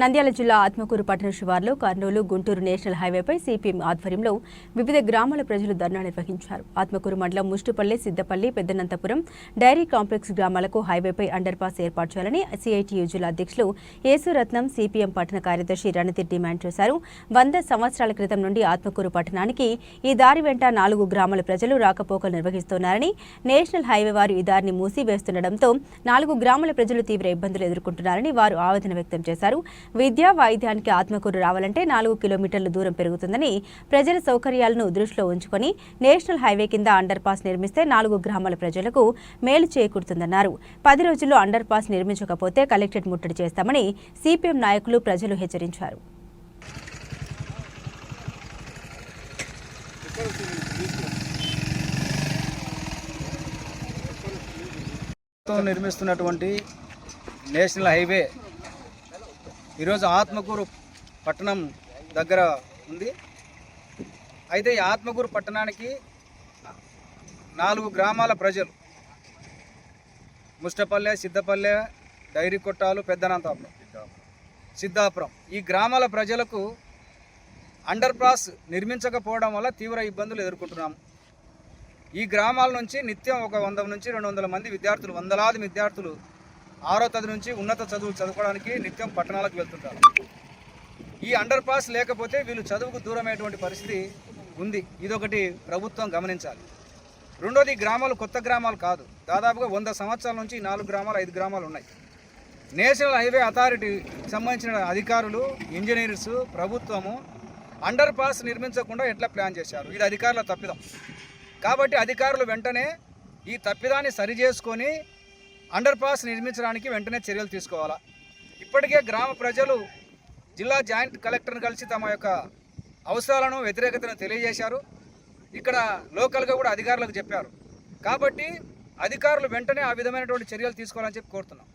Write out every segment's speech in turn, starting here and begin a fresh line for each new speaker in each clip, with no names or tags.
నంద్యాల జిల్లా ఆత్మకూరు పట్టణ శివార్లో కర్నూలు గుంటూరు నేషనల్ హైవేపై సిపిఎం ఆధ్వర్యంలో వివిధ గ్రామాల ప్రజలు ధర్నా నిర్వహించారు. ఆత్మకూరు మండలం ముష్టిపల్లి సిద్దపల్లి పెద్దనంతపురం డైరీ కాంప్లెక్స్ గ్రామాలకు హైవేపై అండర్ పాస్ ఏర్పాటు చేయాలని సిఐటియు జిల్లా అధ్యక్షులు యేసురత్నం సిపిఎం పట్టణ కార్యదర్శి రణతి డిమాండ్ చేశారు. వంద సంవత్సరాల క్రితం నుండి ఆత్మకూరు పట్టణానికి ఈ దారి వెంట నాలుగు గ్రామాల ప్రజలు రాకపోకలు నిర్వహిస్తున్నారని నేషనల్ హైవే వారు ఈ దారిని మూసివేస్తుండటంతో నాలుగు గ్రామాల ప్రజలు తీవ్ర ఇబ్బందులు ఎదుర్కొంటున్నారని వారు ఆవేదన వ్యక్తం చేశారు. విద్యా వాయిద్యానికి ఆత్మకూరు రావాలంటే నాలుగు కిలోమీటర్ల దూరం పెరుగుతుందని ప్రజల సౌకర్యాలను దృష్టిలో ఉంచుకొని నేషనల్ హైవే కింద అండర్ పాస్ నిర్మిస్తే నాలుగు గ్రామాల ప్రజలకు మేలు చేకూరుతుందన్నారు. పది రోజుల్లో అండర్ పాస్ నిర్మించకపోతే కలెక్టరేట్ ముట్టడి చేస్తామని సిపిఎం నాయకులు ప్రజలు హెచ్చరించారు.
నిర్మిస్తున్నటువంటి నేషనల్ హైవే ఈరోజు ఆత్మకూరు పట్టణం దగ్గర ఉంది. అయితే ఈ ఆత్మకూరు పట్టణానికి నాలుగు గ్రామాల ప్రజలు. ముష్టపల్లె సిద్ధపల్లె డైరీ కొట్టాలు పెద్దనంతాపురం సిద్ధాపురం ఈ గ్రామాల ప్రజలకు అండర్ పాస్ నిర్మించకపోవడం వల్ల తీవ్ర ఇబ్బందులు ఎదుర్కొంటున్నాము. ఈ గ్రామాల నుంచి నిత్యం ఒక వంద నుంచి రెండు వందల మంది విద్యార్థులు వందలాది విద్యార్థులు ఆరో తది నుంచి ఉన్నత చదువులు చదువుకోవడానికి నిత్యం పట్టణాలకు వెళ్తుంటారు. ఈ అండర్ పాస్ లేకపోతే వీళ్ళు చదువుకు దూరమైనటువంటి పరిస్థితి ఉంది. ఇదొకటి ప్రభుత్వం గమనించాలి. రెండోది గ్రామాలు కొత్త గ్రామాలు కాదు. దాదాపుగా వంద సంవత్సరాల నుంచి నాలుగు గ్రామాలు ఐదు గ్రామాలు ఉన్నాయి. నేషనల్ హైవే అథారిటీ సంబంధించిన అధికారులు ఇంజనీర్స్ ప్రభుత్వము అండర్ పాస్ నిర్మించకుండా ఎట్లా ప్లాన్ చేశారు? ఇది అధికారుల తప్పిదం. కాబట్టి అధికారులు వెంటనే ఈ తప్పిదాన్ని సరిచేసుకొని అండర్ పాస్ నిర్మించడానికి వెంటనే చర్యలు తీసుకోవాలా? ఇప్పటికే గ్రామ ప్రజలు జిల్లా జాయింట్ కలెక్టర్ను కలిసి తమ యొక్క అవసరాలను వ్యతిరేకతను తెలియజేశారు. ఇక్కడ లోకల్గా కూడా అధికారులకు చెప్పారు. కాబట్టి అధికారులు వెంటనే ఆ విధమైనటువంటి చర్యలు తీసుకోవాలని చెప్పి కోరుతున్నాం.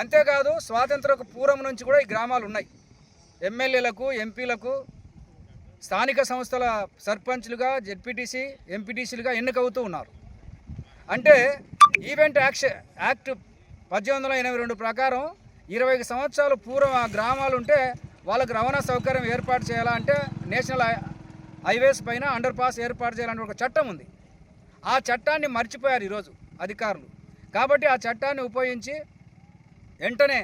అంతేకాదు స్వాతంత్రకు పూర్వం నుంచి కూడా ఈ గ్రామాలు ఉన్నాయి. ఎమ్మెల్యేలకు ఎంపీలకు స్థానిక సంస్థల సర్పంచ్లుగా జెడ్పీటీసీ ఎంపీటీసీలుగా ఎన్నికవుతూ ఉన్నారు. అంటే ఈవెంట్ యాక్షన్ యాక్ట్ పద్దెనిమిది వందల ఎనభై రెండు ప్రకారం ఇరవై సంవత్సరాలు పూర్వం ఆ గ్రామాలు ఉంటే వాళ్ళకి రవాణా సౌకర్యం ఏర్పాటు చేయాలంటే నేషనల్ హైవేస్ పైన అండర్ పాస్ ఏర్పాటు చేయాలని ఒక చట్టం ఉంది. ఆ చట్టాన్ని మర్చిపోయారు ఈరోజు అధికారులు. కాబట్టి ఆ చట్టాన్ని ఉపయోగించి వెంటనే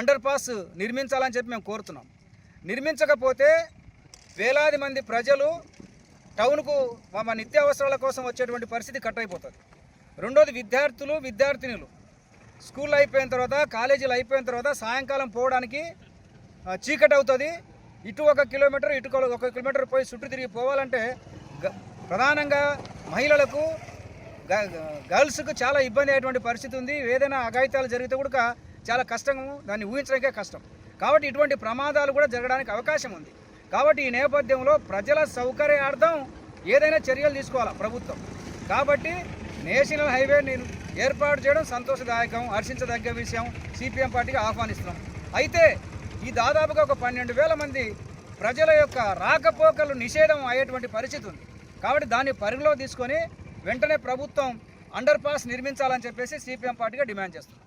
అండర్ పాస్ నిర్మించాలని చెప్పి మేము కోరుతున్నాం. నిర్మించకపోతే వేలాది మంది ప్రజలు టౌన్కు మా నిత్యావసరాల కోసం వచ్చేటువంటి పరిస్థితి కట్ అయిపోతుంది. రెండోది విద్యార్థులు విద్యార్థినులు. స్కూల్ అయిపోయిన తర్వాత కాలేజీలు అయిపోయిన తర్వాత సాయంకాలం పోవడానికి చీకటి అవుతుంది ఇటు ఒక కిలోమీటర్ ఇటు ఒక- కిలోమీటర్ పోయి చుట్టూ తిరిగి పోవాలంటే గ- ప్రధానంగా మహిళలకు గ- గర్ల్స్కు చాలా ఇబ్బంది అయ్యేటువంటి పరిస్థితి ఉంది. ఏదైనా అఘాయిత్యాలు జరిగితే కూడా చాలా కష్టము దాన్ని ఊహించడానికే కష్టం. కాబట్టి ఇటువంటి ప్రమాదాలు కూడా జరగడానికి అవకాశం ఉంది. కాబట్టి ఈ నేపథ్యంలో ప్రజల సౌకర్యార్థం ఏదైనా చర్యలు తీసుకోవాలా ప్రభుత్వం? కాబట్టి నేషనల్ హైవే నేను ఏర్పాటు చేయడం సంతోషదాయకం హర్షించదగ్గ విషయం. సిపిఎం పార్టీకి ఆహ్వానిస్తున్నాం. అయితే ఈ దాదాపుగా ఒక పన్నెండు వేల మంది ప్రజల యొక్క రాకపోకలు నిషేధం అయ్యేటువంటి పరిస్థితి ఉంది. కాబట్టి దాన్ని పరిగణలో తీసుకొని వెంటనే ప్రభుత్వం అండర్ పాస్ నిర్మించాలని చెప్పేసి సిపిఎం పార్టీగా డిమాండ్ చేస్తుంది